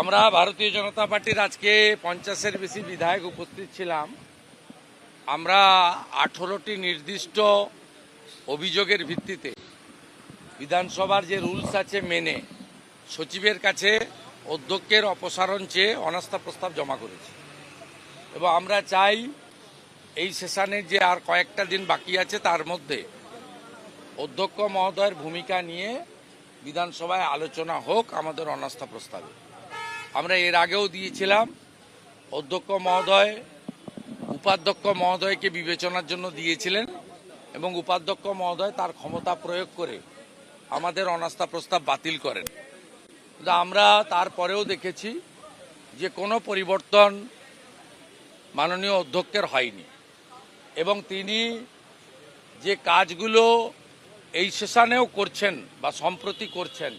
আমরা ভারতীয় জনতা পার্টির আজকে পঞ্চাশের বেশি বিধায়ক উপস্থিত ছিলাম। আমরা আঠেরোটি নির্দিষ্ট অভিযোগের ভিত্তিতে বিধানসভার যে রুলস আছে মেনে সচিবের কাছে অধ্যক্ষের অপসারণ চেয়ে অনাস্থা প্রস্তাব জমা করেছি। এবং আমরা চাই এই সেশনের যে আর কয়েকটা দিন বাকি আছে তার মধ্যে অধ্যক্ষ মহোদয়ের ভূমিকা নিয়ে বিধানসভায় আলোচনা হোক আমাদের অনাস্থা প্রস্তাবে। আমরা এর আগেও দিয়েছিলাম। অধ্যক্ষ মহোদয়, উপাধ্যক্ষ মহোদয়কে বিবেচনার জন্য দিয়েছিলেন এবং উপাধ্যক্ষ মহোদয় তার ক্ষমতা প্রয়োগ করে আমাদের অনাস্থা প্রস্তাব বাতিল করেন। কিন্তু আমরা তারপরেও দেখেছি যে কোনো পরিবর্তন মাননীয় অধ্যক্ষের হয়নি এবং তিনি যে কাজগুলো এই সেশানেও করছেন বা সম্প্রতি করছেন,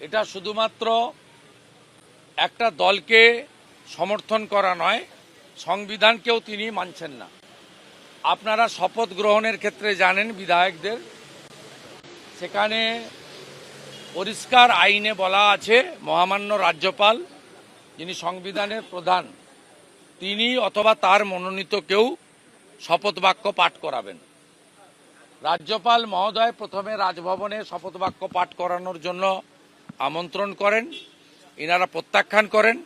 এটা শুধুমাত্র একটা দলকে সমর্থন করা নয়, সংবিধানকেও তিনি মানছেন না। আপনারা শপথ গ্রহণের ক্ষেত্রে জানেন বিধায়কদের, সেখানে পরিষ্কার আইনে বলা আছে, মহামান্য রাজ্যপাল, যিনি সংবিধানের প্রধান, তিনি অথবা তার মনোনীত কেউ শপথ বাক্য পাঠ করাবেন। রাজ্যপাল মহোদয় প্রথমে রাজভবনে শপথ বাক্য পাঠ করানোর জন্য আমন্ত্রণ করেন। ইনারা প্রত্যাখ্যান করেন,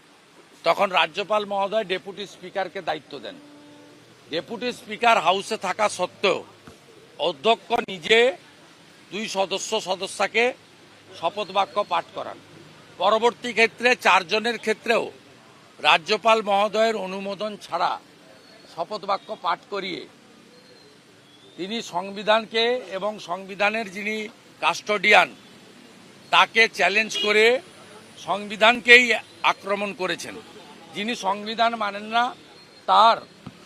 তখন রাজ্যপাল মহোদয় ডেপুটি স্পিকারকে দায়িত্ব দেন। ডেপুটি স্পিকার হাউসে থাকা সত্ত্বেও অধ্যক্ষ নিজে দুই সদস্য সদস্যকে শপথ বাক্য পাঠ করান। পরবর্তী ক্ষেত্রে চারজনের ক্ষেত্রেও রাজ্যপাল মহোদয়ের অনুমোদন ছাড়া শপথ বাক্য পাঠ করিয়ে তিনি সংবিধানকে এবং সংবিধানের যিনি কাস্টোডিয়ান, তাকে চ্যালেঞ্জ করে সংবিধানকেই আক্রমণ করেছেন। যিনি সংবিধান মানেন না, তার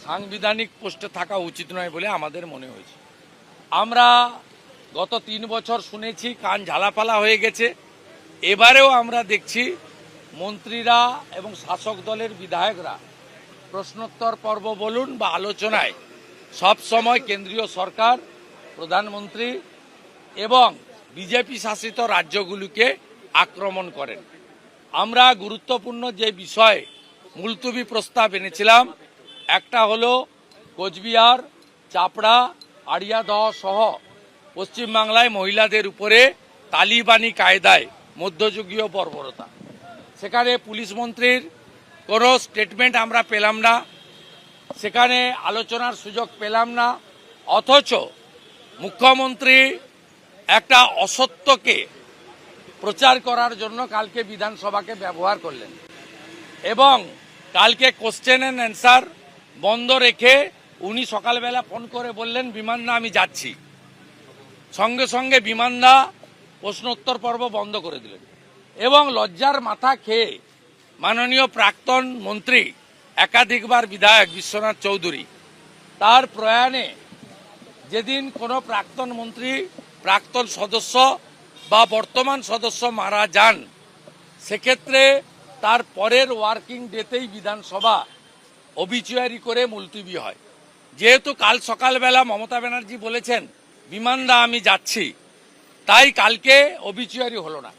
সাংবিধানিক পোস্টে থাকা উচিত নয় বলে আমাদের মনে হয়েছে। আমরা গত তিন বছর শুনেছি, কান ঝালাপালা হয়ে গেছে। এবারেও আমরা দেখছি মন্ত্রীরা এবং শাসক দলের বিধায়করা প্রশ্নোত্তর পর্ব বলুন বা আলোচনায় সব সময় কেন্দ্রীয় সরকার, প্রধানমন্ত্রী এবং বিজেপি শাসিত রাজ্যগুলিকে আক্রমণ করেন। আমরা গুরুত্বপূর্ণ যে বিষয়ে মুলতুবি প্রস্তাব এনেছিলাম, একটা হলো কোচবিহার, চাপড়া, আড়িয়াদহ সহ পশ্চিমবাংলায় মহিলাদের উপরে তালিবানি কায়দায় মধ্যযুগীয় বর্বরতা। সেখানে পুলিশ মন্ত্রীর কোনো স্টেটমেন্ট আমরা পেলাম না, সেখানে আলোচনার সুযোগ পেলাম না, অথচ মুখ্যমন্ত্রী একটা অসত্যকে প্রচার করার জন্য কালকে বিধানসভাকে ব্যবহার করলেন। এবং কালকে কোশ্চেন অ্যান্ড অ্যান্সার বন্ধ রেখে উনি সকালবেলা ফোন করে বললেন বিমানদা আমি যাচ্ছি। সঙ্গে সঙ্গে বিমানদা প্রশ্নোত্তর পর্ব বন্ধ করে দিলেন। এবং লজ্জার মাথা খেয়ে মাননীয় প্রাক্তন মন্ত্রী, একাধিকবার বিধায়ক বিশ্বনাথ চৌধুরী, তার প্রয়াণে যেদিন কোনো প্রাক্তন মন্ত্রী, প্রাক্তন সদস্য বা বর্তমান সদস্য মারা যান, সেক্ষেত্রে তার পরের ওয়ার্কিং ডেতেই বিধানসভা অবিচুয়ারি করে মুলতুবি হয়। যেহেতু কাল সকালবেলা মমতা ব্যানার্জি বলেছেন বিমানদা আমি যাচ্ছি, তাই কালকে অবিচুয়ারি হলো না।